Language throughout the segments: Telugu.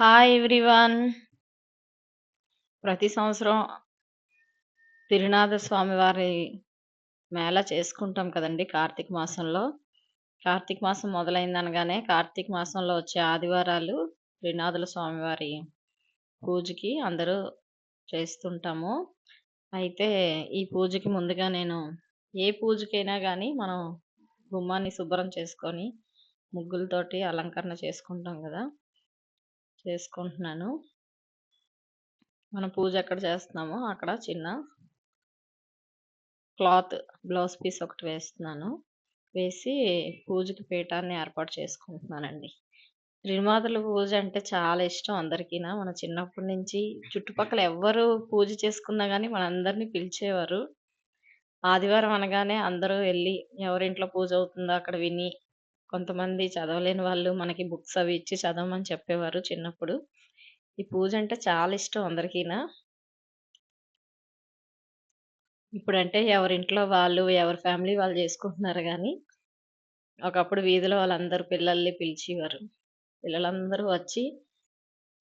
Hi everyone. ప్రతి సంవత్సరం తిరునాథ స్వామివారి మేళా చేసుకుంటాం కదండీ కార్తీక మాసంలో. కార్తీక మాసం మొదలైందనగానే కార్తీక మాసంలో వచ్చే ఆదివారాలు త్రినాథుల స్వామివారి పూజకి అందరూ చేస్తుంటాము. అయితే ఈ పూజకి ముందుగా నేను ఏ పూజకైనా కానీ మనం గుమ్మాన్ని శుభ్రం చేసుకొని, ముగ్గులతోటి అలంకరణ చేసుకుంటాం కదా చేసుకుంటున్నాను. మనం పూజ ఎక్కడ చేస్తున్నామో అక్కడ చిన్న క్లాత్ బ్లౌజ్ పీస్ ఒకటి వేస్తున్నాను. వేసి పూజకి పీఠాన్ని ఏర్పాటు చేసుకుంటున్నానండి. త్రిమాతల పూజ అంటే చాలా ఇష్టం అందరికీనా మన చిన్నప్పటి నుంచి చుట్టుపక్కల ఎవ్వరు పూజ చేసుకున్నా కానీ మనందరినీ పిలిచేవారు. ఆదివారం అనగానే అందరూ వెళ్ళి ఎవరింట్లో పూజ అవుతుందో అక్కడ విని, కొంతమంది చదవలేని వాళ్ళు మనకి బుక్స్ అవి ఇచ్చి చదవమని చెప్పేవారు చిన్నప్పుడు. ఈ పూజ అంటే చాలా ఇష్టం అందరికీనా ఇప్పుడంటే ఎవరింట్లో వాళ్ళు, ఎవరి ఫ్యామిలీ వాళ్ళు చేసుకుంటున్నారు కానీ ఒకప్పుడు వీధిలో వాళ్ళందరూ పిల్లల్ని పిలిచేవారు. పిల్లలందరూ వచ్చి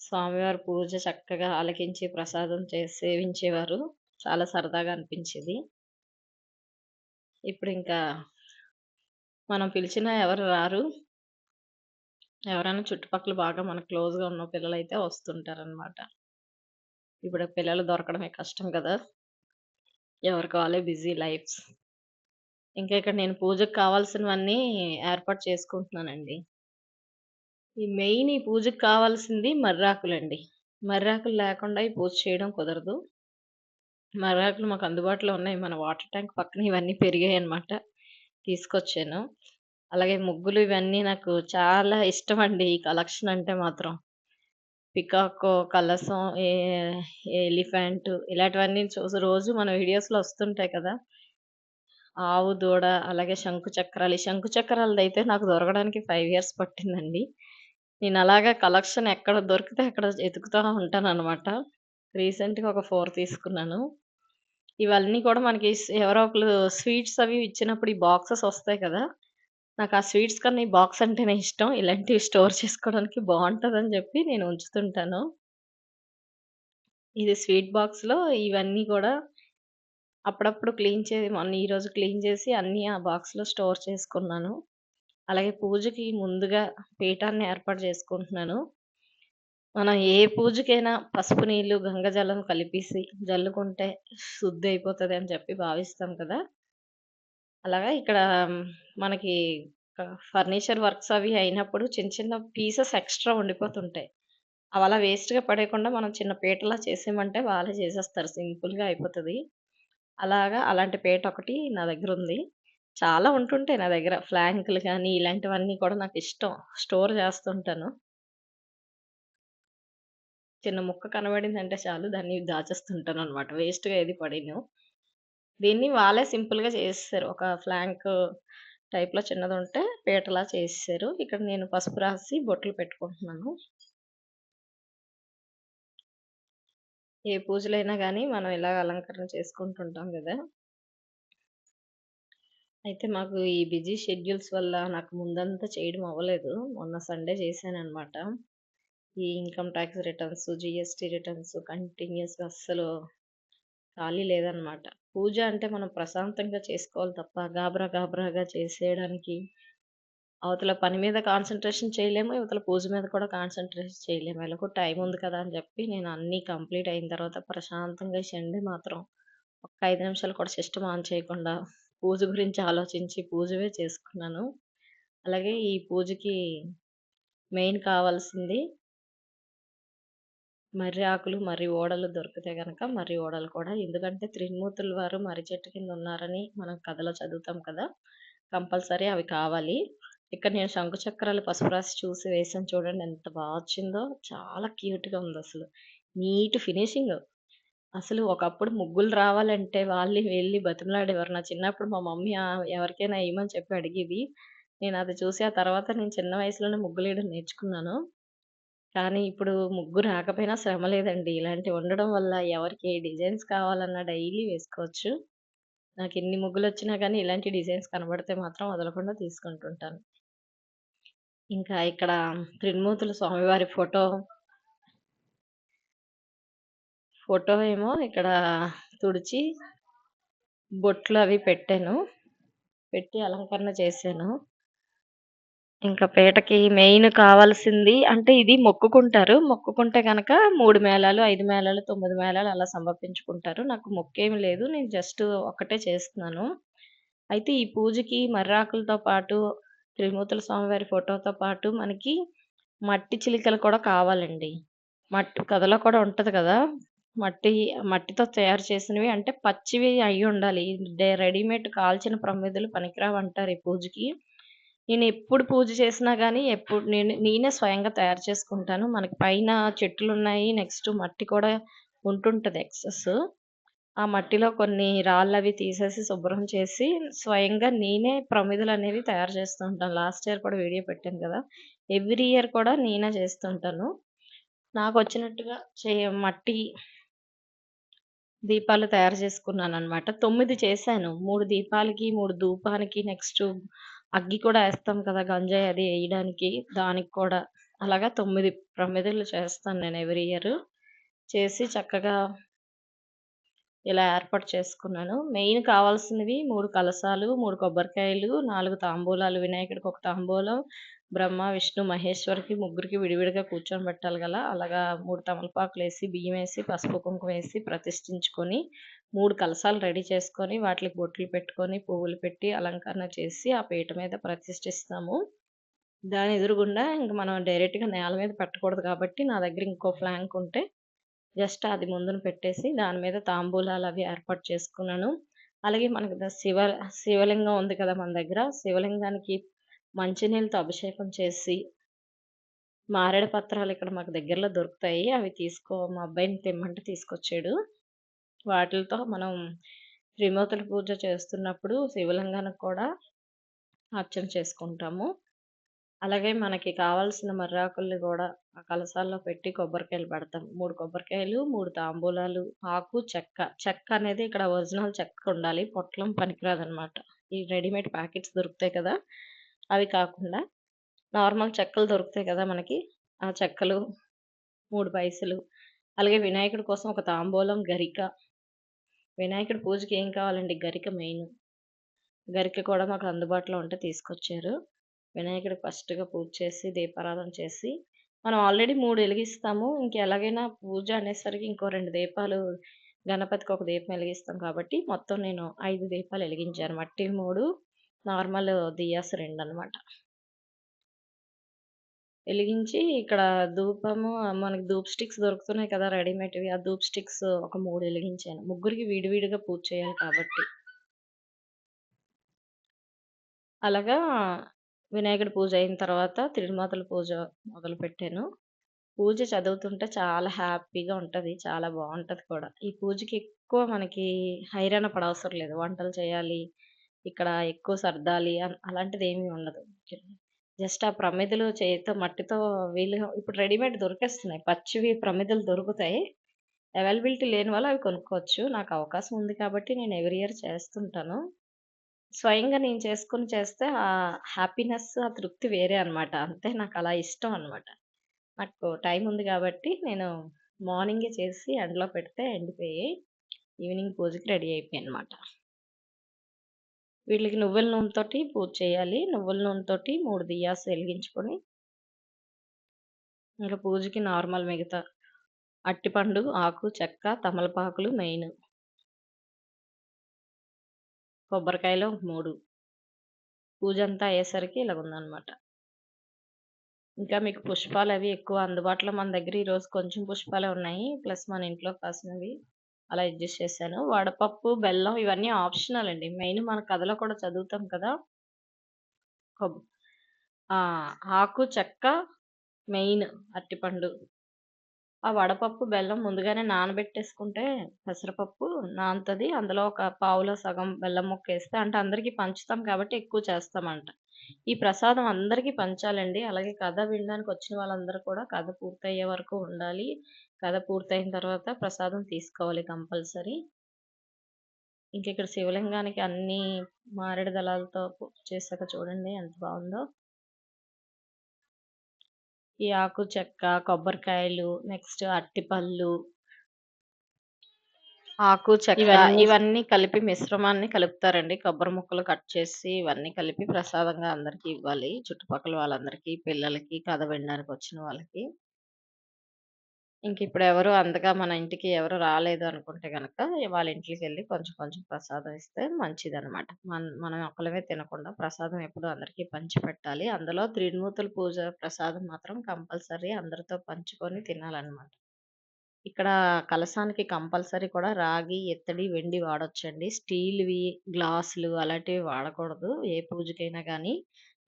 స్వామివారి పూజ చక్కగా ఆలకించి, ప్రసాదం చేసి సేవించేవారు. చాలా సరదాగా అనిపించేది. ఇప్పుడు ఇంకా మనం పిలిచినా ఎవరు రారు. ఎవరైనా చుట్టుపక్కల బాగా మనకు క్లోజ్‌గా ఉన్న పిల్లలు అయితే వస్తుంటారనమాట. ఇప్పుడు పిల్లలు దొరకడమే కష్టం కదా! ఎవరికి వాళ్ళే బిజీ లైఫ్స్. ఇంకా ఇక్కడ నేను పూజకు కావాల్సినవన్నీ ఏర్పాటు చేసుకుంటున్నానండి. ఈ మెయిన్ ఈ పూజకు కావాల్సింది మర్రాకులండి. మర్రాకులు లేకుండా ఈ పూజ చేయడం కుదరదు. మర్రాకులు మాకు అందుబాటులో ఉన్నాయి. మన వాటర్ ట్యాంక్ పక్కన ఇవన్నీ పెరిగాయి అనమాట తీసుకొచ్చాను. అలాగే ముగ్గులు ఇవన్నీ నాకు చాలా ఇష్టం అండి ఈ కలెక్షన్ అంటే మాత్రం. పికాకో, కలసం ఏ ఎలిఫెంట్ ఇలాంటివన్నీ చూసి రోజు మన వీడియోస్‌లో వస్తుంటాయి కదా! ఆవు, దూడ అలాగే శంకు చక్రాలు. ఈ శంకు అయితే నాకు దొరకడానికి ఫైవ్ ఇయర్స్ పట్టిందండి. నేను అలాగా కలెక్షన్ ఎక్కడ దొరికితే అక్కడ ఎతుకుతూ ఉంటాను అనమాట రీసెంట్‌గా ఒక ఫోర్ తీసుకున్నాను. ఇవన్నీ కూడా మనకి ఎవరో ఒకరు స్వీట్స్ అవి ఇచ్చినప్పుడు ఈ బాక్సెస్ వస్తాయి కదా! నాకు ఆ స్వీట్స్ కన్నా ఈ బాక్స్ అంటేనే ఇష్టం. ఇలాంటివి స్టోర్ చేసుకోవడానికి బాగుంటుందని చెప్పి నేను ఉంచుతుంటాను. ఇది స్వీట్ బాక్స్‌లో ఇవన్నీ కూడా అప్పుడప్పుడు క్లీన్ చే మొన్న ఈరోజు క్లీన్ చేసి అన్నీ ఆ బాక్స్‌లో స్టోర్ చేసుకున్నాను. అలాగే పూజకి ముందుగా పీఠాన్ని ఏర్పాటు చేసుకుంటున్నాను. మనం ఏ పూజకైనా పసుపు నీళ్ళు, గంగాజలం కలిపేసి జల్లుకుంటే శుద్ధి అని చెప్పి భావిస్తాం కదా! అలాగా ఇక్కడ మనకి ఫర్నిచర్ వర్క్స్ అవి అయినప్పుడు చిన్న చిన్న పీసెస్ ఎక్స్‌ట్రా ఉండిపోతుంటాయి. అవి అలా వేస్ట్‌గా పడేయకుండా మనం చిన్న పీటలా చేసేయమంటే వాళ్ళే చేసేస్తారు. సింపుల్‌గా అయిపోతుంది అలాగా అలాంటి పీట ఒకటి నా దగ్గర ఉంది చాలా ఉంటుంటాయి నా దగ్గర. ఫ్లాంకులు కానీ ఇలాంటివన్నీ కూడా నాకు ఇష్టం స్టోర్ చేస్తుంటాను. చిన్న ముక్క కనబడిందంటే చాలు దాన్ని దాచేస్తుంటాను అనమాట వేస్ట్‌గా ఏది పడిను దీన్ని వాళ్ళే సింపుల్‌గా చేసేసారు. ఒక ఫ్లాంక్ టైప్‌లో చిన్నది ఉంటే పీటలా చేసేసారు. ఇక్కడ నేను పసుపు రాసి బొట్లు పెట్టుకుంటున్నాను. ఏ పూజలైనా కానీ మనం ఇలాగ అలంకరణ చేసుకుంటుంటాం కదా అయితే మాకు ఈ బిజీ షెడ్యూల్స్ వల్ల నాకు ముందంతా చేయడం అవ్వలేదు. మొన్న సండే చేశాను అనమాట ఈ income tax returns, GST returns కంటిన్యూస్గా అస్సలు ఖాళీ లేదనమాట. పూజ అంటే మనం ప్రశాంతంగా చేసుకోవాలి తప్ప గాబరా గాబరాగా చేసేయడానికి అవతల పని మీద కాన్సన్ట్రేషన్ చేయలేము. ఇవతల పూజ మీద కూడా కాన్సన్ట్రేషన్ చేయలేము. ఎలాగో టైం ఉంది కదా! అని చెప్పి నేను అన్నీ కంప్లీట్ అయిన తర్వాత ప్రశాంతంగా ఈ మాత్రం ఒక ఐదు నిమిషాలు కూడా సిస్టమ్ ఆన్ చేయకుండా పూజ గురించి ఆలోచించి పూజవే చేసుకున్నాను. అలాగే ఈ పూజకి మెయిన్ కావాల్సింది మర్రి ఆకులు, మర్రి ఓడలు దొరికితే గనక మర్రి ఓడలు కూడా ఎందుకంటే త్రిమూర్తుల వారు మర్రి చెట్టు కింద ఉన్నారని మనం కథలో చదువుతాం కదా! కంపల్సరీ అవి కావాలి. ఇక్కడ నేను శంఖుచక్రాలు పసుపు రాసి చూసి వేసాను చూడండి ఎంత బాగా వచ్చిందో. చాలా క్యూట్‌గా ఉంది అసలు నీట్ ఫినిషింగ్. అసలు ఒకప్పుడు ముగ్గులు రావాలంటే వాళ్ళు వెళ్ళి బతిమలాడేవారు. నా చిన్నప్పుడు మా మమ్మీ ఎవరికైనా వేయమని చెప్పి అడిగేది. నేను అది చూసి ఆ తర్వాత నేను చిన్న వయసులోనే ముగ్గులు వేయడం నేర్చుకున్నాను. కానీ ఇప్పుడు ముగ్గు రాకపోయినా శ్రమ లేదండి. ఇలాంటివి ఉండడం వల్ల ఎవరికి ఏ డిజైన్స్ కావాలన్నా డైలీ వేసుకోవచ్చు. నాకు ఎన్ని ముగ్గులు వచ్చినా కానీ ఇలాంటి డిజైన్స్ కనబడితే మాత్రం వదలకుండా తీసుకుంటుంటాను. ఇంకా ఇక్కడ త్రిమూర్తుల స్వామివారి ఫోటో ఫోటో ఏమో ఇక్కడ తుడిచి బొట్లు అవి పెట్టాను. పెట్టి అలంకరణ చేశాను. ఇంకా పీటకి మెయిన్ కావాల్సింది అంటే ఇది మొక్కుకుంటారు. మొక్కుకుంటే కనుక మూడు మేళాలు, ఐదు మేళాలు, తొమ్మిది మేళాలు అలా సమర్పించుకుంటారు. నాకు మొక్కేమి లేదు. నేను జస్ట్ ఒక్కటే చేస్తున్నాను. అయితే ఈ పూజకి మర్రాకులతో పాటు త్రిమూర్తుల స్వామివారి ఫోటోతో పాటు మనకి మట్టి చిలికలు కూడా కావాలండి. మట్టి కథలో కూడా ఉంటుంది కదా! మట్టి మట్టితో తయారు చేసినవి అంటే పచ్చివి అయి డే రెడీమేడ్ కాల్చిన ప్రమిదలు పనికిరావంటారు ఈ పూజకి. నేను ఎప్పుడు పూజ చేసినా కానీ ఎప్పుడు నేను నేనే స్వయంగా తయారు చేసుకుంటాను. మనకి పైన చెట్లు ఉన్నాయి నెక్స్ట్ మట్టి కూడా ఉంటుంటుంది ఎక్సెస్. ఆ మట్టిలో కొన్ని రాళ్ళు అవి తీసేసి శుభ్రం చేసి స్వయంగా నేనే ప్రమిదలనేవి తయారు చేస్తూ ఉంటాను. లాస్ట్ ఇయర్ కూడా వీడియో పెట్టాను కదా! ఎవ్రీ ఇయర్ కూడా నేనే చేస్తుంటాను. నాకు వచ్చినట్టుగా చే మట్టి దీపాలు తయారు చేసుకున్నాను అనమాట తొమ్మిది చేశాను. మూడు దీపాలకి, మూడు ధూపానికి నెక్స్ట్ అగ్గి కూడా వేస్తాం కదా! గంజాయి అది వేయడానికి దానికి కూడా. అలాగా తొమ్మిది ప్రమిదలు చేస్తాను నేను ఎవ్రీ ఇయర్. చేసి చక్కగా ఇలా ఏర్పాటు చేసుకున్నాను. మెయిన్ కావాల్సినవి మూడు కలసాలు మూడు కొబ్బరికాయలు, నాలుగు తాంబూలాలు వినాయకుడికి ఒక తాంబూలం, బ్రహ్మ, విష్ణు, మహేశ్వరికి ముగ్గురికి విడివిడిగా కూర్చొని పెట్టాలి కదా అలాగా 3 తమలపాకులేసి, బియ్యమేసి, పసుపు, కుంకుమ వేసి ప్రతిష్ఠించుకొని మూడు కలసాలు రెడీ చేసుకొని వాటికి బొట్లు పెట్టుకొని, పువ్వులు పెట్టి అలంకరణ చేసి ఆ పీట మీద ప్రతిష్ఠిస్తాము. దాని ఎదురుగుండా ఇంక మనం డైరెక్ట్‌గా నేల మీద పెట్టకూడదు కాబట్టి నా దగ్గర ఇంకో ఫ్లాంక్ ఉంటే జస్ట్ అది ముందున పెట్టేసి దాని మీద తాంబూలాలు అవి ఏర్పాటు చేసుకున్నాను. అలాగే మనకి శివ శివలింగం ఉంది కదా మన దగ్గర. శివలింగానికి మంచినీళ్ళతో అభిషేకం చేసి మారేడు పత్రాలు ఇక్కడ మాకు దగ్గరలో దొరుకుతాయి. అవి తీసుకో మా అబ్బాయిని తెమ్మంటే తీసుకొచ్చాడు. వాటితో మనం త్రిమూర్తుల పూజ చేస్తున్నప్పుడు శివలింగానికి కూడా అర్చన చేసుకుంటాము. అలాగే మనకి కావాల్సిన మర్రాకుల్ని కూడా ఆ కలసాల్లో పెట్టి కొబ్బరికాయలు పెడతాం. మూడు కొబ్బరికాయలు, మూడు తాంబూలాలు, ఆకు, చెక్క. చెక్క అనేది ఇక్కడ ఒరిజినల్ చెక్క ఉండాలి. పొట్లం పనికిరాదనమాట. ఈ రెడీమేడ్ ప్యాకెట్స్ దొరుకుతాయి కదా! అవి కాకుండా నార్మల్ చెక్కలు దొరుకుతాయి కదా మనకి. ఆ చెక్కలు, మూడు పైసలు. అలాగే వినాయకుడి కోసం ఒక తాంబూలం, గరిక. వినాయకుడి పూజకి ఏం కావాలండి గరిక మెయిన్. గరిక కూడా మాకు అందుబాటులో ఉంటే తీసుకొచ్చారు. వినాయకుడు ఫస్ట్‌గా పూజ చేసి, దీపారాధన చేసి మనం ఆల్రెడీ మూడు వెలిగిస్తాము ఇంక ఎలాగైనా పూజ అనేసరికి ఇంకో రెండు దీపాలు గణపతికి ఒక దీపం వెలిగిస్తాం కాబట్టి మొత్తం నేను ఐదు దీపాలు వెలిగించాను మట్టి మూడు నార్మల్ దియాస్ రెండు అనమాట. వెలిగించి ఇక్కడ ధూపము మనకి ధూప్ స్టిక్స్ దొరుకుతున్నాయి కదా! రెడీమేడ్‌వి. ఆ ధూప్ స్టిక్స్ ఒక మూడు వెలిగించాను ముగ్గురికి విడివిడిగా పూజ చేయాలి కాబట్టి. అలాగా వినాయకుడి పూజ అయిన తర్వాత తిరుమాతల పూజ మొదలుపెట్టాను. పూజ చదువుతుంటే చాలా హ్యాపీగా ఉంటుంది చాలా బాగుంటుంది కూడా. ఈ పూజకి ఎక్కువ మనకి హైరాణ పడవసరం లేదు. వంటలు చేయాలి, ఇక్కడ ఎక్కువ సర్దాలి అలాంటిది ఏమీ ఉండదు. జస్ట్ ఆ ప్రమిదలు చేతితో మట్టితో వీలు ఇప్పుడు రెడీమేడ్ దొరికేస్తున్నాయి. పచ్చివి ప్రమిదలు దొరుకుతాయి. అవైలబిలిటీ లేని వల్ల అవి కొనుక్కోవచ్చు. నాకు అవకాశం ఉంది కాబట్టి నేను ఎవ్రీ ఇయర్ చేస్తుంటాను. స్వయంగా నేను చేసుకొని చేస్తే ఆ హ్యాపీనెస్, ఆ తృప్తి వేరే అనమాట. అంతే నాకు అలా ఇష్టం అనమాట. నాకు టైం ఉంది కాబట్టి నేను మార్నింగే చేసి ఎండలో పెడితే ఎండిపోయి ఈవినింగ్ పూజకి రెడీ అయిపోయాయనమాట. వీళ్ళకి నువ్వుల నూనెతోటి పూజ చేయాలి. నువ్వుల నూనెతోటి మూడు దియాస్ వెలిగించుకొని ఇలా పూజకి నార్మల్ మిగతా అట్టిపండు, ఆకు, చెక్క, తమలపాకులు మెయిన్. కొబ్బరికాయలు ఒక 3. పూజంతా అయ్యేసరికి ఇలాగుందనమాట. ఇంకా మీకు పుష్పాలు అవి ఎక్కువ అందుబాటులో మన దగ్గర ఈరోజు కొంచెం పుష్పాలే ఉన్నాయి. ప్లస్ మన ఇంట్లో కాసినవి అలా అడ్జస్ట్ చేశాను. వడపప్పు, బెల్లం ఇవన్నీ ఆప్షనల్ అండి. మెయిన్ మన కథలో కూడా చదువుతాం కదా! కొబ్ ఆకు, చెక్క మెయిన్ అరటిపండు. ఆ వడపప్పు, బెల్లం ముందుగానే నానబెట్టేసుకుంటే పెసరపప్పు నానుతుంది అందులో ఒక పావులో సగం బెల్లం ముక్కేస్తే అంటే అందరికీ పంచుతాం కాబట్టి ఎక్కువ చేస్తామంట. ఈ ప్రసాదం అందరికీ పంచాలండి. అలాగే కథ వినడానికి వచ్చిన వాళ్ళందరూ కూడా కథ పూర్తయ్యే వరకు ఉండాలి. కథ పూర్తయిన తర్వాత ప్రసాదం తీసుకోవాలి కంపల్సరీ. ఇంకిక్కడ శివలింగానికి అన్నీ మారేడు దళాలతో చేశాక చూడండి ఎంత బాగుందో ఈ ఆకు, చెక్క, కొబ్బరికాయలు, నెక్స్ట్ అట్టిపళ్ళు ఆకు, చెక్క ఇవన్నీ ఇవన్నీ కలిపి మిశ్రమాన్ని కలుపుతారండి. కొబ్బరి ముక్కలు కట్ చేసి ఇవన్నీ కలిపి ప్రసాదంగా అందరికి ఇవ్వాలి. చుట్టుపక్కల వాళ్ళందరికీ, పిల్లలకి, కథ వినడానికి వచ్చిన వాళ్ళకి. ఇంక ఇప్పుడు ఎవరు అంతగా మన ఇంటికి ఎవరు రాలేదు అనుకుంటే గనక వాళ్ళ ఇంట్లకెళ్ళి కొంచెం కొంచెం ప్రసాదం ఇస్తే మంచిదనమాట. మన్ మనం ఒక్కళ్ళమే తినకుండా ప్రసాదం ఎప్పుడూ అందరికీ పంచిపెట్టాలి. అందులో త్రిమూర్తుల పూజ ప్రసాదం మాత్రం కంపల్సరీ అందరితో పంచుకొని తినాలనమాట. ఇక్కడ కలశానికి కంపల్సరీ కూడా రాగి, ఇత్తడి, వెండి వాడొచ్చండి. స్టీల్‌వి, గ్లాసులు అలాంటివి వాడకూడదు. ఏ పూజకైనా కానీ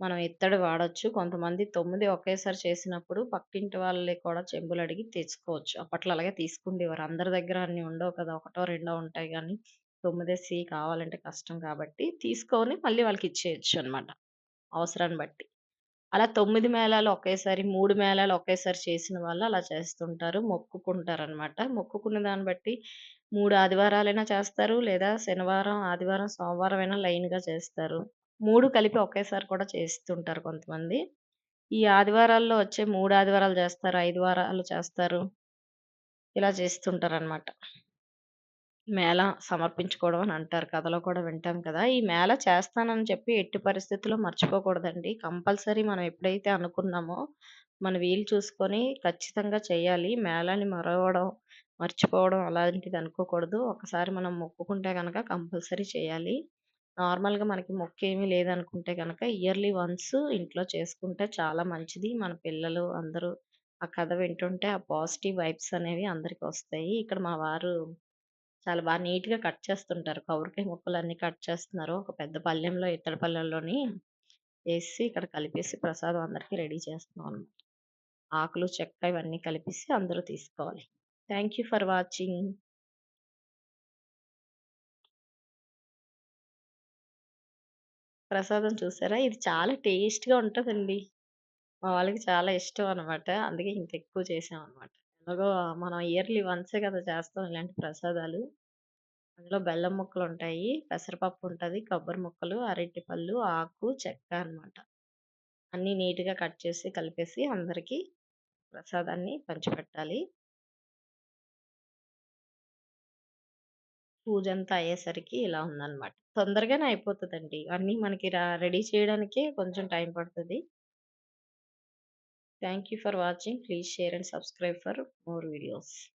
మనం ఇత్తడి వాడొచ్చు. కొంతమంది తొమ్మిది ఒకేసారి చేసినప్పుడు పక్కింటి వాళ్ళయి కూడా చెంబులు అడిగి తెచ్చుకోవచ్చు. అప్పట్లో అలాగే తీసుకుండేవారు. అందరి దగ్గర అన్ని ఉండవు కదా! ఒకటో, రెండో ఉంటాయి గానీ, 9 కావాలంటే కష్టం కాబట్టి, తీసుకొని మళ్ళీ వాళ్ళకి ఇచ్చేయచ్చు అనమాట. అవసరాన్ని బట్టి. అలా తొమ్మిది మేళాలు ఒకేసారి, మూడు మేళాలు ఒకేసారి చేసిన వాళ్ళు అలా చేస్తుంటారు. మొక్కుకుంటారనమాట. మొక్కుకున్న దాన్ని బట్టి మూడు ఆదివారాలైనా చేస్తారు. లేదా శనివారం, ఆదివారం, సోమవారం అయినా లైన్‌గా చేస్తారు. మూడు కలిపి ఒకేసారి కూడా చేస్తుంటారు కొంతమంది. ఈ ఆదివారాల్లో వచ్చే మూడు ఆదివారాలు చేస్తారు. ఐదు వారాలు చేస్తారు. ఇలా చేస్తుంటారనమాట. మేళ సమర్పించుకోవడం అని అంటారు. కథలో కూడా వింటాం కదా! ఈ మేళ చేస్తానని చెప్పి ఎట్టి పరిస్థితిలో మర్చిపోకూడదండి. కంపల్సరీ మనం ఎప్పుడైతే అనుకున్నామో, మన వీలు చూసుకొని ఖచ్చితంగా చేయాలి. మేళాన్ని మరవడం, మర్చిపోవడం అలాంటిది అనుకోకూడదు. ఒకసారి మనం మొక్కుకుంటే గనక కంపల్సరీ చేయాలి. నార్మల్‌గా మనకి మొక్కేమీ లేదనుకుంటే గనక ఇయర్లీ వన్స్ ఇంట్లో చేసుకుంటే చాలా మంచిది. మన పిల్లలు అందరూ ఆ కథ వింటుంటే ఆ పాజిటివ్ వైబ్స్ అనేవి అందరికి వస్తాయి. ఇక్కడ మా వారు చాలా బాగా నీట్‌గా కట్ చేస్తుంటారు. కొబ్బరికాయ ముక్కలన్నీ కట్ చేస్తున్నారు. ఒక పెద్ద పళ్ళెంలో ఇత్తడి పళ్ళెంలోని ఏసి ఇక్కడ కలిపేసి ప్రసాదం అందరికి రెడీ చేస్తున్నాం అనమాట. ఆకులు, చెక్క ఇవన్నీ కలిపేసి అందరూ తీసుకోవాలి. Thank you for watching. ప్రసాదం చూసారా? ఇది చాలా టేస్ట్‌గా ఉంటుందండి మా వాళ్ళకి చాలా ఇష్టం అనమాట. అందుకే ఇంకెక్కువ అనమాట ఎలాగో మనం ఇయర్లీ వన్సే కదా చేస్తాం ఇలాంటి ప్రసాదాలు. అందులో బెల్లం ముక్కలుంటాయి, పెసరపప్పు ఉంటది, కొబ్బరి ముక్కలు, అరటిపళ్ళు, ఆకు, చెక్క అనమాట. అన్నీ నీట్‌గా కట్ చేసి, కలిపేసి అందరికీ ప్రసాదాన్ని పంచిపెట్టాలి. పూజంతా అయ్యేసరికి ఇలా ఉందనమాట. తొందరగానే అయిపోతదండి. అన్నీ మనకి రెడీ చేయడానికే కొంచెం టైం పడతది. Thank you for watching. Please share and subscribe for more videos.